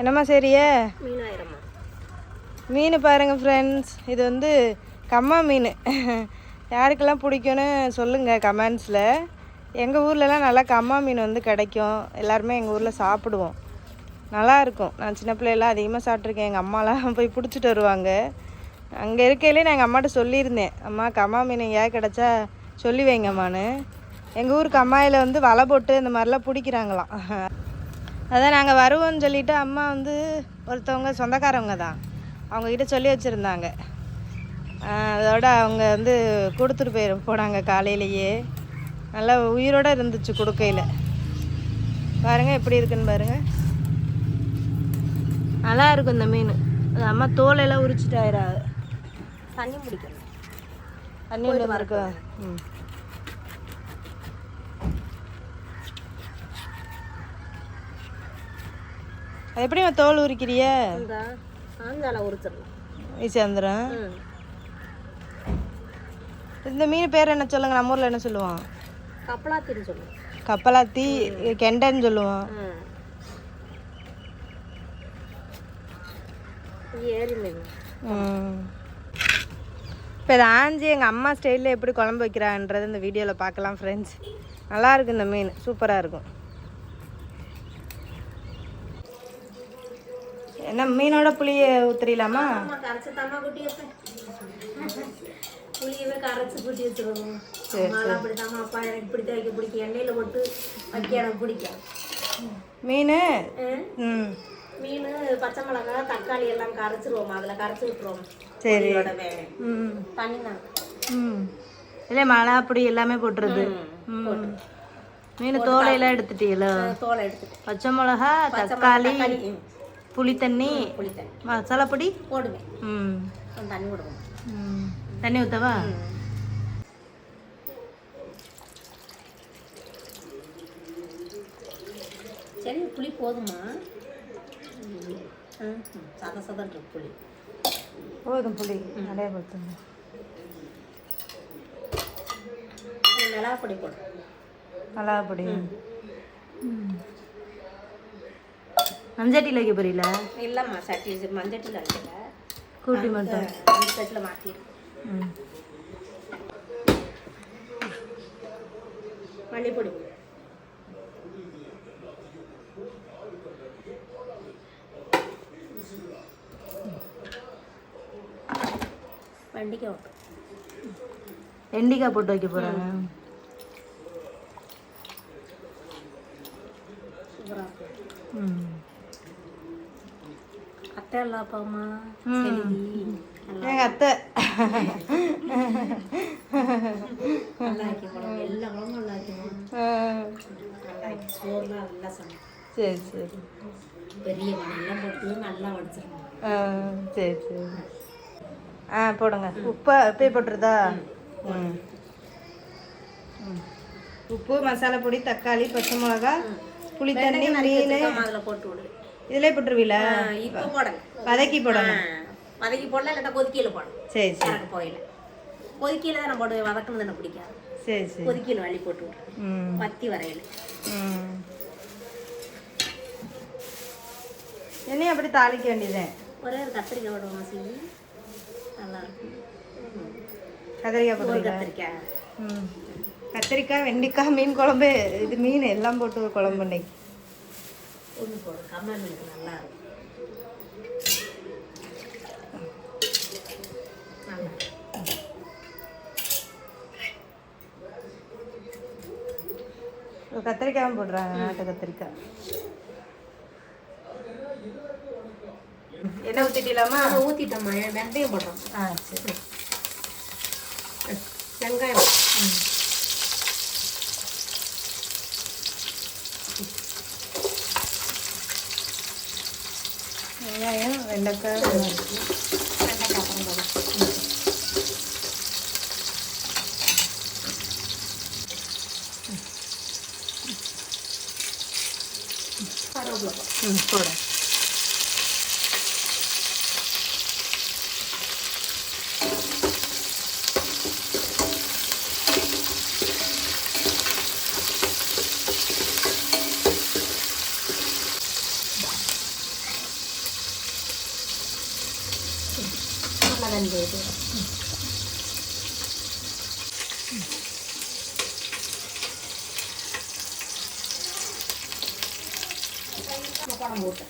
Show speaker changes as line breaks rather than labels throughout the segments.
என்னம்மா சரியே
மீன்
பாருங்கள் ஃப்ரெண்ட்ஸ் இது வந்து கம்மா மீன். யாருக்கெல்லாம் பிடிக்கும்னு சொல்லுங்கள் கமெண்ட்ஸில் எங்கள் ஊர்லலாம் நல்லா கம்மா மீன் வந்து கிடைக்கும். எல்லாருமே எங்கள் ஊரில் சாப்பிடுவோம். நல்லா இருக்கும். நான் சின்ன பிள்ளையெல்லாம் அதிகமாக சாப்பிட்ருக்கேன் எங்கள் அம்மாலாம் போய் பிடிச்சிட்டு வருவாங்க. அங்கே இருக்கையிலே நான் எங்கள் அம்மாட்ட சொல்லியிருந்தேன். அம்மா கம்மா மீன் எங்கேயாவது கிடச்சா சொல்லி வைங்கம்மான்னு. எங்கள் ஊர் கம்மாயில் வந்து வலை போட்டு இந்த மாதிரிலாம் பிடிக்கிறாங்களாம். அதான் நாங்கள் வருவோம்னு சொல்லிட்டு அம்மா வந்து ஒருத்தவங்க சொந்தக்காரவங்க தான். அவங்கக்கிட்ட சொல்லி வச்சுருந்தாங்க. அதோட அவங்க வந்து கொடுத்துட்டு போயிரு போனாங்க காலையிலேயே. நல்லா உயிரோட இருந்துச்சு கொடுக்கையில். பாருங்கள் எப்படி இருக்குன்னு பாருங்கள் நல்லா இருக்கும் இந்த மீன். அது அம்மா தோலெல்லாம் உரிச்சிட்டு ஆயிராது
தண்ணி முடிக்கணும்
தண்ணி இருக்கு? ம். அது எப்படி தோல் உரிக்கிறிய?
இந்த சாயங்கால உரிச்சிடலாம்.
ஈசாந்திரன்
ம்.
இந்த மீன் பேர் என்ன சொல்லுங்க? நம்ம ஊரில் என்ன சொல்லுவோம்
கப்பலாத்தின்னு சொல்லுவோம்.
கப்பலாத்தி கெண்டைன்னு சொல்லுவோம்
ஏரி மீன்.
இப்போ இதை ஆஞ்சி எங்கள் அம்மா ஸ்டைலில் எப்படி குழம்பு வைக்கிறான்றது இந்த வீடியோவில் பார்க்கலாம் ஃப்ரெண்ட்ஸ் நல்லா இருக்கு இந்த மீன். சூப்பராக இருக்கும். என்ன மீனோட புளியை ஊத்துறீலாமா?
அம்மா கரைச்சி தம்மா குட்டி புளியவே கரைச்சி குட்டி வச்சிருவோம் அம்மாலாம் அப்படி தாம்மா அப்பா எனக்கு இப்படி தான் வைக்க பிடிக்கும் எண்ணெயில் போட்டு வைக்க எனக்கு பிடிக்கும்
மீன்?
மீன் பச்சை மிளகாய் தக்காளி எல்லாம் கரைச்சிருவோம் அதில் கரைச்சி விட்டுருவோம்.
சரி.
தண்ணி தான்
ம். இல்லை மிளகா பொடி எல்லாமே போட்டுருது மீன் தோலையெல்லாம் எடுத்துட்டீங்களா
தோலை எடுத்துட்டு
பச்சை மிளகா தக்காளி. புளி தண்ணி
புளி தண்ணி
மசாலா பொடி
போடுவேன்
ம்.
கொஞ்சம் தண்ணி விடுவோம்
ம். தண்ணி ஊற்றவா
சரி புளி போதுமா? ம். ம். சத சதன் இருக்கு புளி.
போதும் புளி. நிறைய போட்டுங்க
மிளகா பொடி போடு.
மிளகா பொடி மஞ்சட்டியில் வைக்க போறீங்களா
இல்லைம்மா சட்டி மஞ்சட்டில் வைக்கல.
கூட்டி மட்டும்.
சட்டில் மாற்றிடு
ம்.
மல்லிப்பொடி. போடு. வெண்டைக்காய்
வெண்டிக்காய் போட்டு வைக்க போகிறாங்க
சூப்பராக
ம்
அத்தை எல்லாம் அப்பாம்மா
ம்.
சரி நல்லா
எங்கள் அத்தை
நல்லா ஆக்கி குழம்பு எல்லா குழம்பும் நல்லா ஆக்கிடுவோம்
ஆ,
நல்லா ஆக்கி சோறுலாம் நல்லா சமைக்கும்
சரி சரி.
பெரிய நல்லா
சரி சரி. ஆ போடுங்க. உப்பு உப்பே போட்டுருதா ம் ம். உப்பு மசாலா பொடி தக்காளி பச்சை மிளகா புளி தண்ணி மீன்.
அதில் போட்டு விடு.
இதிலே போட்டுருவீல?
இப்போ போடல.
வதக்கி போடணும்.
வதக்கி போடல இல்லாட்டா கொதிக்கையில் போடணும்.
சரி சரி.
எனக்கு போயில. கொதிக்கையில் தான் நான் போடுவேன் வதக்கணும் எனக்கு பிடிக்காது.
சரி சரி.
கொதிக்கையில் வள்ளி போட்டு விட்ரு
ம்.
பத்தி வரையில்.
ம். என்னையும் அப்படி தாளிக்க வேண்டியதேன்
ஒரே ஒரு கத்திரிக்காய் விடுவோம் நல்லா இருக்கும். ம்.
கத்திரிக்காய் போட்டுருக்கா
கத்திரிக்காய்.
ம். கத்திரிக்காய் வெண்டைக்காய் மீன் குழம்பு இது மீன் எல்லாம் போட்டு ஒரு குழம்பு இன்னைக்கு.
ஒன்று போடு கம்மல் மீனுக்கு நல்லா இருக்கும்
கத்திரிக்காயும் போடுறாங்க நாட்டு கத்திரிக்காய். என்ன ஊற்றிட்டீங்களாமா
அதை ஊற்றிட்டோம்மா வெந்தயம் போடுறோம்.
ஆ சரி.
வெங்காயம்.
வெங்காயம் வெண்டைக்காய்
வெண்டைக்காய் அப்புறம் இது படம் போட்டு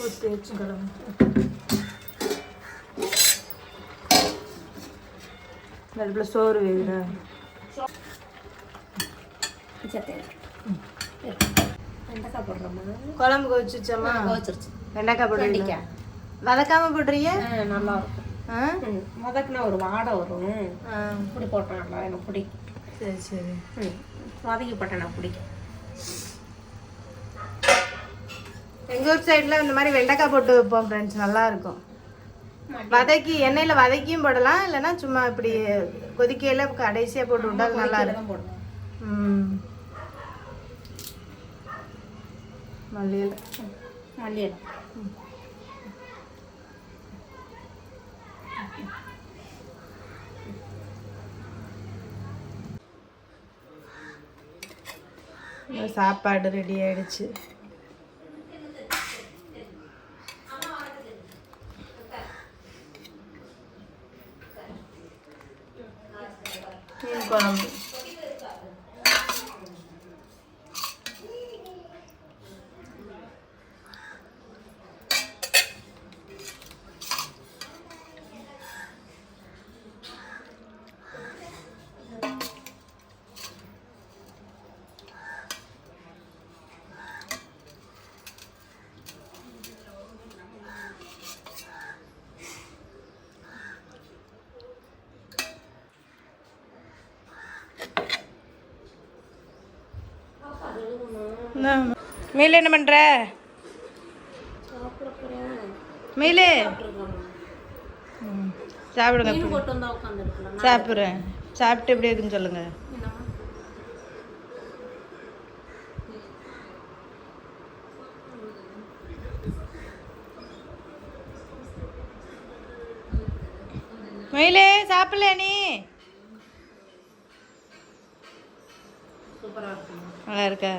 ஊற்றி வச்சுக்கலாம்
அடுப்பில் சோறு வேகுதா
சட்டை வெண்டைக்காய் போடுறோமா
குழம்பு வச்சுச்சம்மா
வச்சிருச்சு
வெண்டைக்காய் போடுறீங்க
வெண்டைக்காய்.
வதக்காம போடுறீங்க
நல்லா இருக்கும். முதக்குனா ஒரு வாடை வரும். இப்படி போட்டோம்ல எனக்கு பிடிக்கும்.
சரி சரி.
ம். வதக்கி போட்டேன் எனக்கு பிடிக்கும்.
எங்கள் ஊர் சைடில் இந்த மாதிரி வெண்டைக்காய் போட்டு வைப்போம் ஃப்ரெண்ட்ஸ் நல்லா இருக்கும். வதக்கி எண்ணெயில் வதக்கியும் போடலாம். இல்லைன்னா சும்மா இப்படி கொதிக்கையில் கடைசியாக போட்டு விட்டா அது நல்லா இருக்கும். மல்லியில்.
மல்லியலை.
சாப்பாடு ரெடி ஆயிடுச்சு. மீன் குழம்பு. மீல் என்ன பண்ற? மீலு. சாப்பிடுங்க. சாப்பிட்றேன். சாப்பிட்டு எப்படி இருக்குன்னு சொல்லுங்க. மயிலே சாப்பிடல நீ? நல்லா இருக்கா?